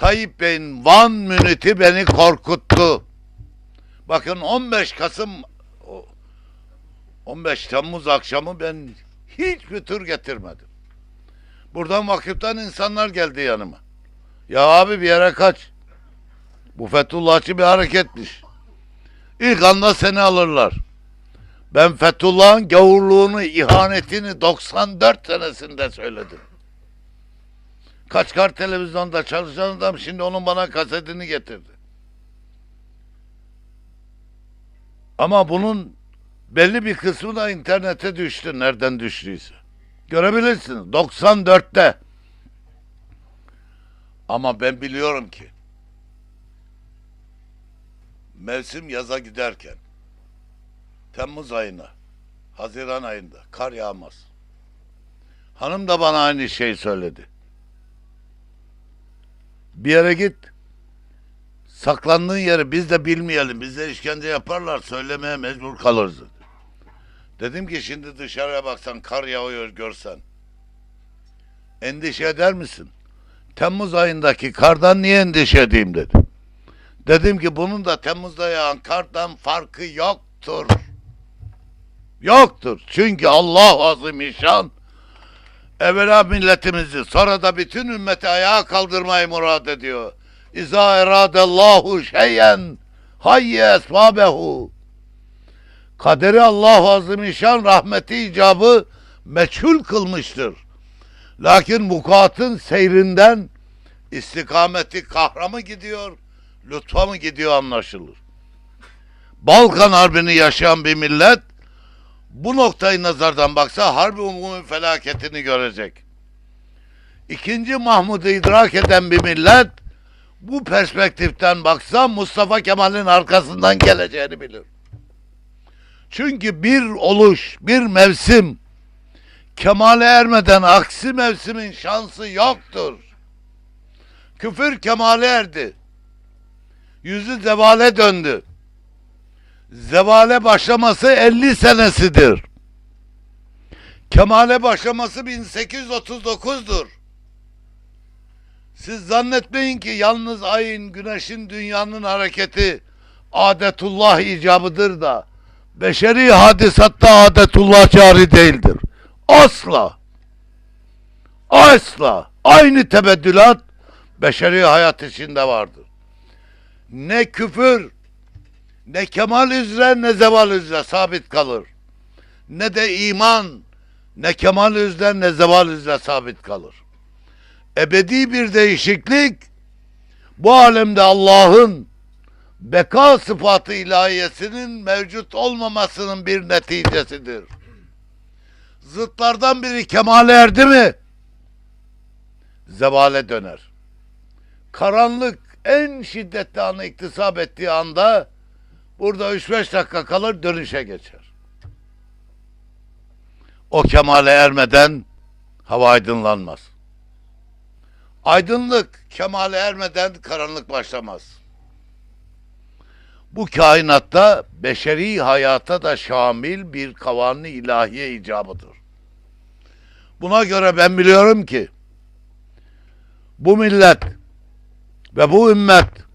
Tayyip Bey'in Van Müniti beni korkuttu. Bakın 15 Kasım o- 15 Temmuz akşamı ben hiçbir tür getirmedim. Buradan vakıftan insanlar geldi yanıma. Ya abi bir yere kaç. Bu Fethullahçı bir hareketmiş. İlk anda seni alırlar. Ben Fethullah'ın gavurluğunu, ihanetini 94 senesinde söyledim. Kaçkar televizyonda çalışan adam şimdi onun bana kasetini getirdi. Ama bunun belli bir kısmı da internete düştü. Nereden düştüyse. Görebilirsiniz. 94'te. Ama ben biliyorum ki mevsim yaza giderken Temmuz ayına, Haziran ayında kar yağmaz. Hanım da bana aynı şeyi söyledi. Bir yere git. Saklandığın yeri biz de bilmeyelim. Bize işkence yaparlar. Söylemeye mecbur kalırız. dedi. Dedim ki şimdi dışarıya baksan kar yağıyor görsen. Endişe eder misin? Temmuz ayındaki kardan niye endişe edeyim dedi. Dedim ki bunun da Temmuz'da yağan kardan farkı yoktur. Yoktur. Çünkü Allah azimüşşan evvela milletimizi sonra da bütün ümmeti ayağa kaldırmayı murad ediyor. İza eradellahu şeyen hayye esbabehu. Kaderi Allah azimüşşan rahmeti icabı meçhul kılmıştır. Lakin vukuatın seyrinden istikameti kahra mı gidiyor, lütfa mı gidiyor anlaşılır. Balkan Harbi'ni yaşayan bir millet bu noktayı nazardan baksa harbi umumi felaketini görecek. İkinci Mahmud'u idrak eden bir millet bu perspektiften baksa Mustafa Kemal'in arkasından geleceğini bilir. Çünkü bir oluş, bir mevsim kemale ermeden aksi mevsimin şansı yoktur. Küfür kemale erdi. Yüzü zevale döndü. Zevale başlaması 50 senesidir. Kemale başlaması 1839'dur. Siz zannetmeyin ki yalnız ayın, güneşin, dünyanın hareketi adetullah icabıdır da beşeri hadisatta adetullah cari değildir. Asla. Asla. Aynı tebeddülat beşeri hayat içinde vardır. Ne küfür, ne kemal üzere ne zeval üzere sabit kalır. Ne de iman, ne kemal üzere ne zeval üzere sabit kalır. Ebedi bir değişiklik bu alemde Allah'ın beka sıfatı ilahiyesinin mevcut olmamasının bir neticesidir. Zıtlardan biri kemale erdi mi zevale döner. Karanlık en şiddetli anı iktisap ettiği anda burada 3-5 dakika kalır dönüşe geçer. O kemale ermeden hava aydınlanmaz. Aydınlık kemale ermeden karanlık başlamaz. Bu kainatta beşeri hayata da şamil bir kavanı ilahiye icabıdır. Buna göre ben biliyorum ki bu millet ve bu ümmet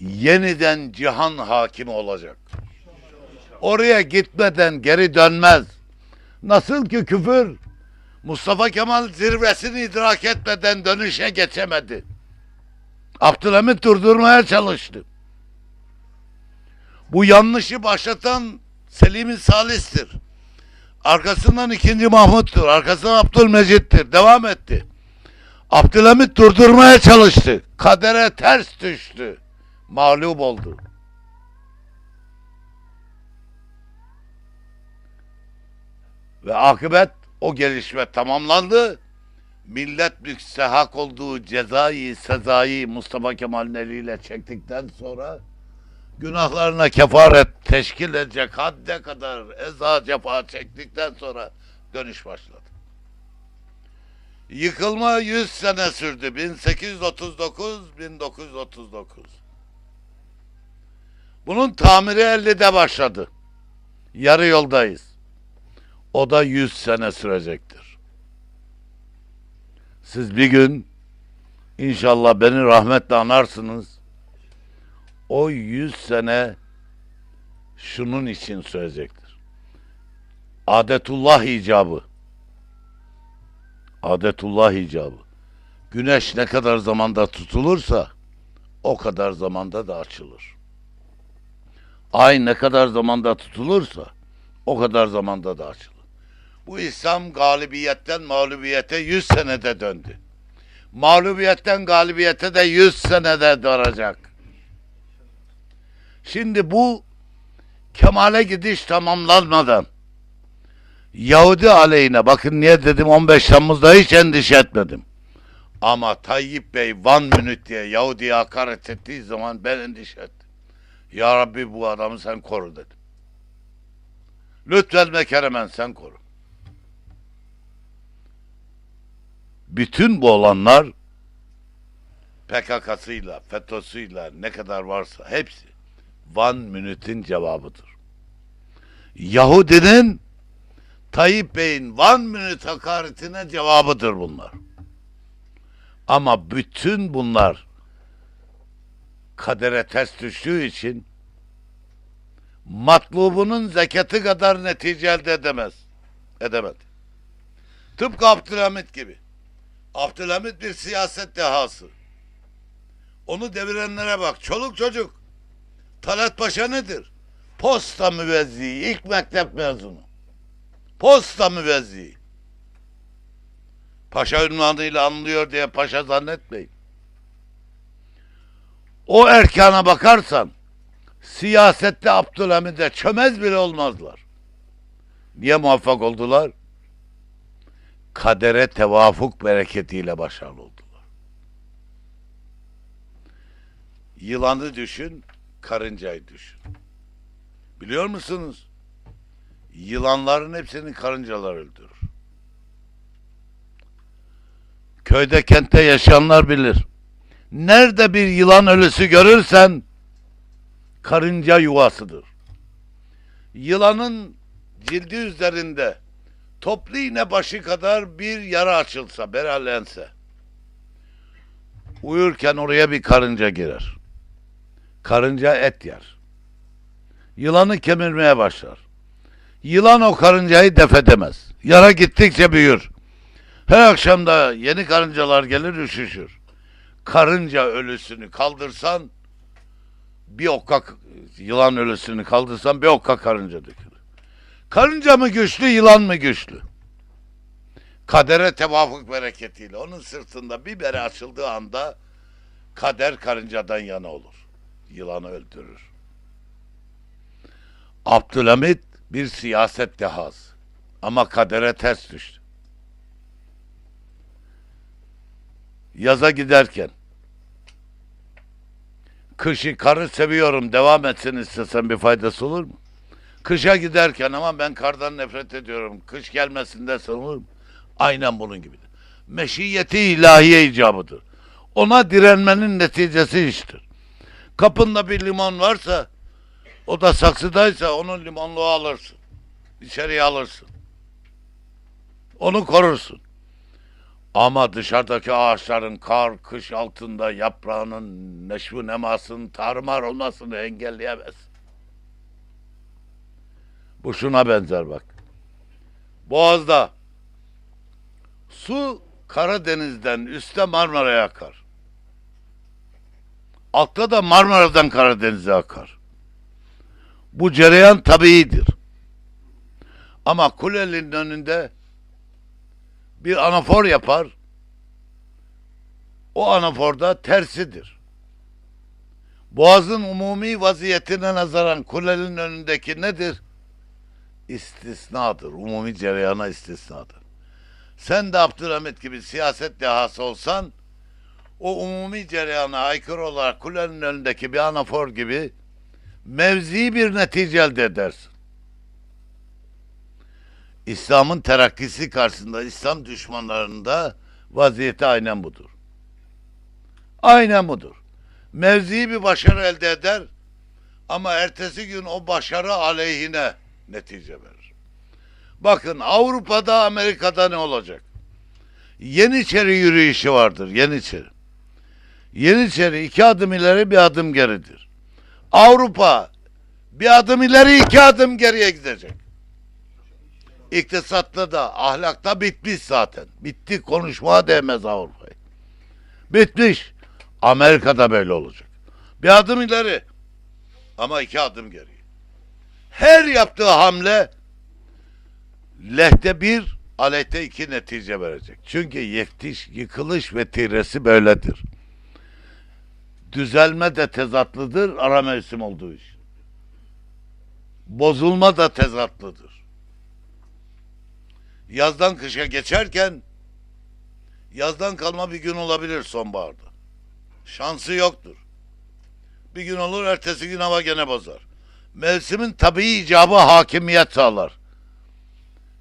yeniden cihan hakimi olacak. Oraya gitmeden geri dönmez. Nasıl ki küfür Mustafa Kemal zirvesini idrak etmeden dönüşe geçemedi. Abdülhamit durdurmaya çalıştı. Bu yanlışı başlatan Selim-i Salis'tir. Arkasından ikinci Mahmut'tur. Arkasından Abdülmecit'tir. Devam etti. Abdülhamit durdurmaya çalıştı. Kadere ters düştü. Mağlup oldu. Ve akıbet o gelişme tamamlandı. Millet müstehak olduğu cezayı, sezayı Mustafa Kemal'in eliyle çektikten sonra günahlarına kefaret teşkil edecek hadde kadar eza cefa çektikten sonra dönüş başladı. Yıkılma 100 sene sürdü. 1839-1939. Bunun tamiri 50'de başladı. Yarı yoldayız. O da 100 sene sürecektir. Siz bir gün İnşallah beni rahmetle anarsınız. O yüz sene şunun için söyleyecektir. Adetullah icabı. Adetullah icabı. Güneş ne kadar zamanda tutulursa o kadar zamanda da açılır. Ay ne kadar zamanda tutulursa o kadar zamanda da açılır. Bu İslam galibiyetten mağlubiyete 100 senede döndü. Mağlubiyetten galibiyete de 100 senede dönecek. Şimdi bu kemale gidiş tamamlanmadan Yahudi aleyhine bakın niye dedim 15 Temmuz'da hiç endişe etmedim. Ama Tayyip Bey Van Minut diye Yahudi'ye hakaret ettiği zaman ben endişe ettim. Ya Rabbi bu adamı sen koru dedim. Lütfen ve keremen sen koru. Bütün bu olanlar PKK'sıyla, FETÖ'süyle ne kadar varsa hepsi Van Minut'in cevabıdır. Yahudinin Tayyip Bey'in Van Minut hakaretine cevabıdır bunlar. Ama bütün bunlar kadere ters düştüğü için matlubunun zekatı kadar netice elde edemez. Edemedi. Tıpkı Abdülhamit gibi. Abdülhamit bir siyaset dehası. Onu devirenlere bak. Çoluk çocuk. Talat Paşa nedir? Posta müvezziği. ilk mektep mezunu. Posta müvezziği. Paşa ünvanıyla anlıyor diye paşa zannetmeyin. O erkana bakarsan siyasette Abdülhamid'e çömez bile olmazlar. Niye muvaffak oldular? Kadere tevafuk bereketiyle başarılı oldular. Yılanı düşün, karıncayı düşün. Biliyor musunuz? Yılanların hepsini karıncalar öldürür. Köyde kentte yaşayanlar bilir. Nerede bir yılan ölüsü görürsen karınca yuvasıdır. Yılanın cildi üzerinde toplu iğne başı kadar bir yara açılsa, beralense uyurken oraya bir karınca girer. Karınca et yer. Yılanı kemirmeye başlar. Yılan o karıncayı def edemez. Yara gittikçe büyür. Her akşam da yeni karıncalar gelir üşüşür. Karınca ölüsünü kaldırsan bir okka yılan ölüsünü kaldırsan bir okka karınca dökülür. Karınca mı güçlü, yılan mı güçlü? Kadere tevafuk bereketiyle onun sırtında bir bere açıldığı anda kader karıncadan yana olur. Yılanı öldürür. Abdülhamit bir siyaset dehası ama kadere ters düştü. Yaza giderken kışı karı seviyorum devam etsin istesen bir faydası olur mu? Kışa giderken ama ben kardan nefret ediyorum. Kış gelmesin dersen olur mu? Aynen bunun gibidir. Meşiyeti ilahiye icabıdır. Ona direnmenin neticesi iştir. Kapında bir limon varsa o da saksıdaysa onun limonluğu alırsın. İçeriye alırsın. Onu korursun. Ama dışarıdaki ağaçların kar, kış altında yaprağının neşvu nemasının tarumar olmasını engelleyemez. Bu şuna benzer bak. Boğaz'da su Karadeniz'den üste Marmara'ya akar. Altta da Marmara'dan Karadeniz'e akar. Bu cereyan tabiidir. Ama kulenin önünde bir anafor yapar. O anaforda tersidir. Boğazın umumi vaziyetine nazaran kulenin önündeki nedir? İstisnadır. Umumi cereyana istisnadır. Sen de Abdülhamit gibi siyaset dehası olsan o umumi cereyana aykırı olarak kulenin önündeki bir anafor gibi mevzi bir netice elde edersin. İslam'ın terakkisi karşısında İslam düşmanlarında vaziyeti aynen budur. Aynen budur. Mevzi bir başarı elde eder ama ertesi gün o başarı aleyhine netice verir. Bakın Avrupa'da Amerika'da ne olacak? Yeniçeri yürüyüşü vardır. Yeniçeri. Yeniçeri iki adım ileri bir adım geridir. Avrupa bir adım ileri iki adım geriye gidecek. İktisatta da ahlakta bitmiş zaten. Bitti konuşmaya değmez Avrupa'yı. Bitmiş. Amerika'da böyle olacak. Bir adım ileri ama iki adım geri. Her yaptığı hamle lehte bir, aleyhte iki netice verecek. Çünkü yektiş, yıkılış ve tiresi böyledir. Düzelme de tezatlıdır, ara mevsim olduğu için. Bozulma da tezatlıdır. Yazdan kışa geçerken yazdan kalma bir gün olabilir sonbaharda. Şansı yoktur. Bir gün olur, ertesi gün hava gene bozar. Mevsimin tabii icabı hakimiyet sağlar.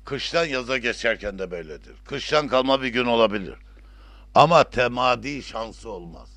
Kıştan yaza geçerken de böyledir. Kıştan kalma bir gün olabilir. Ama temadi şansı olmaz.